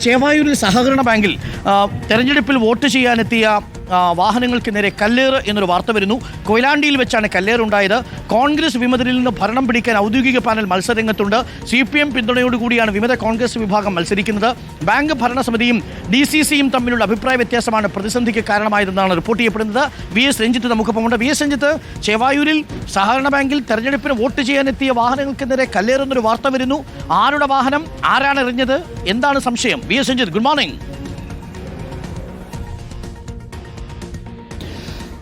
ചേവായൂരിൽ സഹകരണ ബാങ്കിൽ തെരഞ്ഞെടുപ്പിൽ വോട്ട് ചെയ്യാനെത്തിയ വാഹനങ്ങൾക്ക് നേരെ കല്ലേറ് എന്നൊരു വാർത്ത വരുന്നു. കൊയിലാണ്ടിയിൽ വെച്ചാണ് കല്ലേറുണ്ടായത്. കോൺഗ്രസ് വിമതരിൽ നിന്ന് ഭരണം പിടിക്കാൻ ഔദ്യോഗിക പാനൽ മത്സരരംഗത്തുണ്ട്. സി പി എം പിന്തുണയോടുകൂടിയാണ് വിമത കോൺഗ്രസ് വിഭാഗം മത്സരിക്കുന്നത്. ബാങ്ക് ഭരണസമിതിയും ഡി സി സിയും തമ്മിലുള്ള അഭിപ്രായ വ്യത്യാസമാണ് പ്രതിസന്ധിക്ക് കാരണമായതെന്നാണ് റിപ്പോർട്ട് ചെയ്യപ്പെടുന്നത്. വി എസ് രഞ്ജിത്ത് നമുക്കൊപ്പമുണ്ട് വി എസ് രഞ്ജിത്ത് ചേവായൂരിൽ സഹകരണ ബാങ്കിൽ തെരഞ്ഞെടുപ്പിന് വോട്ട് ചെയ്യാനെത്തിയ വാഹനങ്ങൾക്ക് നേരെ കല്ലേറുന്നൊരു വാർത്ത വരുന്നു. ആരുടെ വാഹനം? ആരാണ് എറിഞ്ഞത്? എന്താണ് സംശയം? V S Ranjith good morning.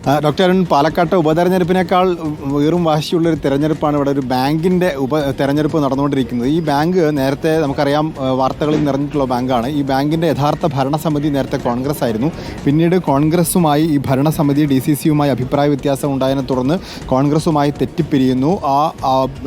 Doctor Arun പാലക്കാട്ടെ ഉപതെരഞ്ഞെടുപ്പിനേക്കാൾ വീറും വാശിയുള്ള ഒരു തെരഞ്ഞെടുപ്പാണ് ഇവിടെ ഒരു ബാങ്കിന്റെ ഉപ തെരഞ്ഞെടുപ്പ് നടന്നുകൊണ്ടിരിക്കുന്നത്. ഈ ബാങ്ക് നേരത്തെ നമുക്കറിയാം വാർത്തകളിൽ നിറഞ്ഞിട്ടുള്ള ബാങ്കാണ്. ഈ ബാങ്കിന്റെ യഥാർത്ഥ ഭരണസമിതി നേരത്തെ കോൺഗ്രസ് ആയിരുന്നു. പിന്നീട് കോൺഗ്രസുമായി ഈ ഭരണസമിതി ഡി സി സിയുമായി അഭിപ്രായ വ്യത്യാസം ഉണ്ടായതിനെ തുടർന്ന് കോൺഗ്രസുമായി തെറ്റിപ്പിരിയുന്നു. ആ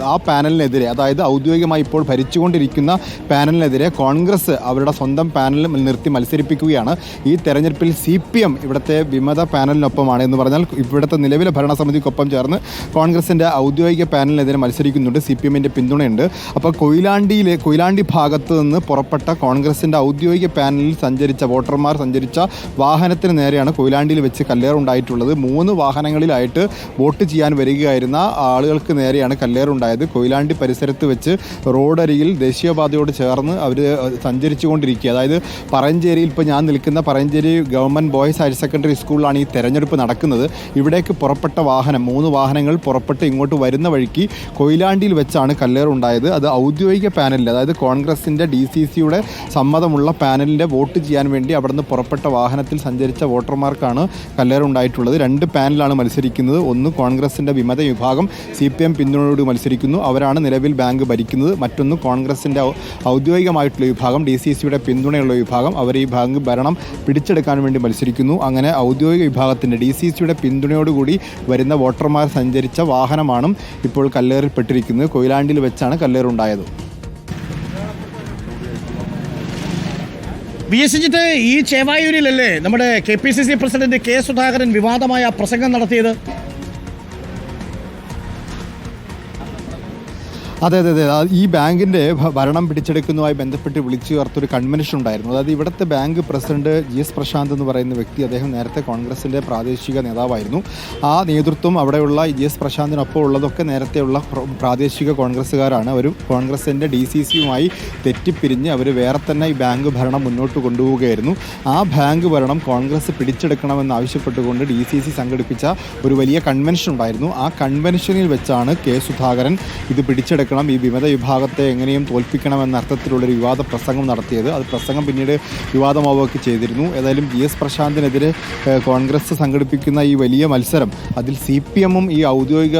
ആ- പാനലിനെതിരെ അതായത് ഔദ്യോഗികമായി ഇപ്പോൾ ഭരിച്ചുകൊണ്ടിരിക്കുന്ന പാനലിനെതിരെ കോൺഗ്രസ് അവരുടെ സ്വന്തം പാനലിൽ നിർത്തി മത്സരിപ്പിക്കുകയാണ്. ഈ തെരഞ്ഞെടുപ്പിൽ സി പി എം ഇവിടുത്തെ വിമത പാനലിനൊപ്പമാണ് എന്ന് പറഞ്ഞാൽ ഇവിടുത്തെ നിലവിലെ ഭരണസമിതിക്കൊപ്പം ചേർന്ന് കോൺഗ്രസിന്റെ ഔദ്യോഗിക പാനലിനെതിരെ മത്സരിക്കുന്നുണ്ട്. സി പി എമ്മിന്റെ പിന്തുണയുണ്ട്. അപ്പോൾ കൊയിലാണ്ടിയിലെ കൊയിലാണ്ടി ഭാഗത്ത് നിന്ന് പുറപ്പെട്ട കോൺഗ്രസിന്റെ ഔദ്യോഗിക പാനലിൽ സഞ്ചരിച്ച വോട്ടർമാർ സഞ്ചരിച്ച വാഹനത്തിന് നേരെയാണ് കൊയിലാണ്ടിയിൽ വെച്ച് കല്ലേറുണ്ടായിട്ടുള്ളത് മൂന്ന് വാഹനങ്ങളിലായിട്ട് വോട്ട് ചെയ്യാൻ വരികയായിരുന്ന ആളുകൾക്ക് നേരെയാണ് കല്ലേറുണ്ടായത് കൊയിലാണ്ടി പരിസരത്ത് വെച്ച് റോഡരികിൽ ദേശീയപാതയോട് ചേർന്ന് അവർ സഞ്ചരിച്ചുകൊണ്ടിരിക്കുക. അതായത് പറഞ്ചേരിയിൽ ഇപ്പോൾ ഞാൻ നിൽക്കുന്ന Paranjeri government boys higher secondary സ്കൂളിലാണ് ഈ തെരഞ്ഞെടുപ്പ് നടക്കുന്നത്. ഇവിടേക്ക് പുറപ്പെട്ട വാഹനം മൂന്ന് വാഹനങ്ങൾ പുറപ്പെട്ട് ഇങ്ങോട്ട് വരുന്ന വഴിക്ക് കൊയിലാണ്ടിയിൽ വെച്ചാണ് കല്ലേറുണ്ടായത് അത് ഔദ്യോഗിക പാനലിൽ അതായത് കോൺഗ്രസിന്റെ ഡി സി സിയുടെ സമ്മതമുള്ള പാനലിന്റെ വോട്ട് ചെയ്യാൻ വേണ്ടി അവിടുന്ന് പുറപ്പെട്ട വാഹനത്തിൽ സഞ്ചരിച്ച വോട്ടർമാർക്കാണ് കല്ലേറുണ്ടായിട്ടുള്ളത് രണ്ട് പാനലാണ് മത്സരിക്കുന്നത്. ഒന്ന് കോൺഗ്രസിന്റെ വിമത വിഭാഗം സി പി എം പിന്തുണയോട് മത്സരിക്കുന്നു. അവരാണ് നിലവിൽ ബാങ്ക് ഭരിക്കുന്നത്. മറ്റൊന്ന് കോൺഗ്രസിന്റെ ഔദ്യോഗികമായിട്ടുള്ള വിഭാഗം ഡി സി സിയുടെ പിന്തുണയുള്ള വിഭാഗം. അവർ ഈ ബാങ്ക് ഭരണം പിടിച്ചെടുക്കാൻ വേണ്ടി മത്സരിക്കുന്നു. അങ്ങനെ ഔദ്യോഗിക വിഭാഗത്തിന്റെ ഡി സി പിന്തുണയോടുകൂടി വരുന്ന വോട്ടർമാർ സഞ്ചരിച്ച വാഹനമാണ് ഇപ്പോൾ കല്ലേറിൽപ്പെട്ടിരിക്കുന്നത്. കൊയിലാണ്ടിയിൽ വെച്ചാണ് കല്ലേറുണ്ടായത്. വി എസ് എഞ്ചിറ്റ് ഈ ചേവായൂരിലല്ലേ നമ്മുടെ K P C C president K Sudhakaran വിവാദമായ പ്രസംഗം നടത്തിയത്? അതെ അതെ അതെ. ഈ ബാങ്കിന്റെ ഭരണം പിടിച്ചെടുക്കുന്നതുമായി ബന്ധപ്പെട്ട് വിളിച്ചു ചേർത്തൊരു കൺവെൻഷൻ ഉണ്ടായിരുന്നു. അതായത് ഇവിടുത്തെ bank president G S Prashanth എന്ന് പറയുന്ന വ്യക്തി അദ്ദേഹം നേരത്തെ കോൺഗ്രസിന്റെ പ്രാദേശിക നേതാവായിരുന്നു. ആ നേതൃത്വം അവിടെയുള്ള ജി എസ് പ്രശാന്തിനൊപ്പം ഉള്ളതൊക്കെ നേരത്തെയുള്ള പ്രാദേശിക കോൺഗ്രസ്സുകാരാണ്. അവർ കോൺഗ്രസിന്റെ ഡി സി സിയുമായി തെറ്റിപ്പിരിഞ്ഞ് അവർ വേറെ തന്നെ ഈ ബാങ്ക് ഭരണം മുന്നോട്ട് കൊണ്ടുപോവുകയായിരുന്നു. ആ ബാങ്ക് ഭരണം കോൺഗ്രസ് പിടിച്ചെടുക്കണമെന്ന് ആവശ്യപ്പെട്ടുകൊണ്ട് ഡി സി സി സംഘടിപ്പിച്ച ഒരു വലിയ കൺവെൻഷൻ ഉണ്ടായിരുന്നു. ആ കൺവെൻഷനിൽ വെച്ചാണ് കെ സുധാകരൻ ഇത് പിടിച്ചെടുക്കണം ഈ വിമത വിഭാഗത്തെ എങ്ങനെയും തോൽപ്പിക്കണമെന്ന അർത്ഥത്തിലുള്ളൊരു വിവാദ പ്രസംഗം നടത്തിയത്. അത് പ്രസംഗം പിന്നീട് വിവാദമാവുകയൊക്കെ ചെയ്തിരുന്നു. ഏതായാലും ജി എസ് പ്രശാന്തിനെതിരെ കോൺഗ്രസ് സംഘടിപ്പിക്കുന്ന ഈ വലിയ മത്സരം അതിൽ സി പി എമ്മും ഈ ഔദ്യോഗിക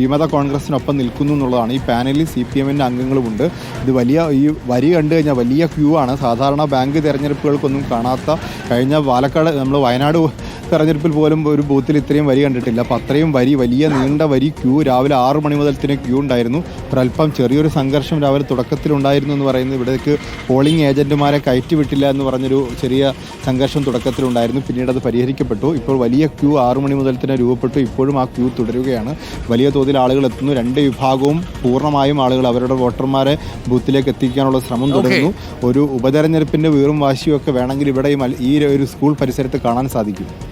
വിമത കോൺഗ്രസിനൊപ്പം നിൽക്കുന്നു എന്നുള്ളതാണ്. ഈ പാനലിൽ സി പി എമ്മിന്റെ അംഗങ്ങളുമുണ്ട്. ഇത് വലിയ ഈ വരി കണ്ടു കഴിഞ്ഞാൽ വലിയ ക്യൂ ആണ്. സാധാരണ ബാങ്ക് തിരഞ്ഞെടുപ്പുകൾക്കൊന്നും കാണാത്ത കഴിഞ്ഞ പാലക്കാട് നമ്മൾ വയനാട് തെരഞ്ഞെടുപ്പിൽ പോലും ഒരു ബൂത്തിൽ ഇത്രയും വരി കണ്ടിട്ടില്ല. അപ്പോൾ അത്രയും വരി വലിയ നീണ്ട വരി ക്യൂ രാവിലെ ആറ് മണി മുതൽ തന്നെ ക്യൂ ഉണ്ടായിരുന്നു. ഒരല്പം ചെറിയൊരു സംഘർഷം രാവിലെ തുടക്കത്തിലുണ്ടായിരുന്നു എന്ന് പറയുന്നത്. ഇവിടേക്ക് പോളിംഗ് ഏജന്റുമാരെ കയറ്റിവിട്ടില്ല എന്ന് പറഞ്ഞൊരു ചെറിയ സംഘർഷം തുടക്കത്തിലുണ്ടായിരുന്നു. പിന്നീട് അത് പരിഹരിക്കപ്പെട്ടു. ഇപ്പോൾ വലിയ ക്യൂ ആറു മണി മുതൽ തന്നെ രൂപപ്പെട്ടു. ഇപ്പോഴും ആ ക്യൂ തുടരുകയാണ്. വലിയ തോതിൽ ആളുകൾ എത്തുന്നു. രണ്ട് വിഭാഗവും പൂർണമായും ആളുകൾ അവരുടെ വോട്ടർമാരെ ബൂത്തിലേക്ക് എത്തിക്കാനുള്ള ശ്രമം തുടരുന്നു. ഒരു ഉപതെരഞ്ഞെടുപ്പിന്റെ വീറും വാശിയും ഒക്കെ വേണമെങ്കിൽ ഇവിടെയും ഈ ഒരു സ്കൂൾ പരിസരത്ത് കാണാൻ സാധിക്കും.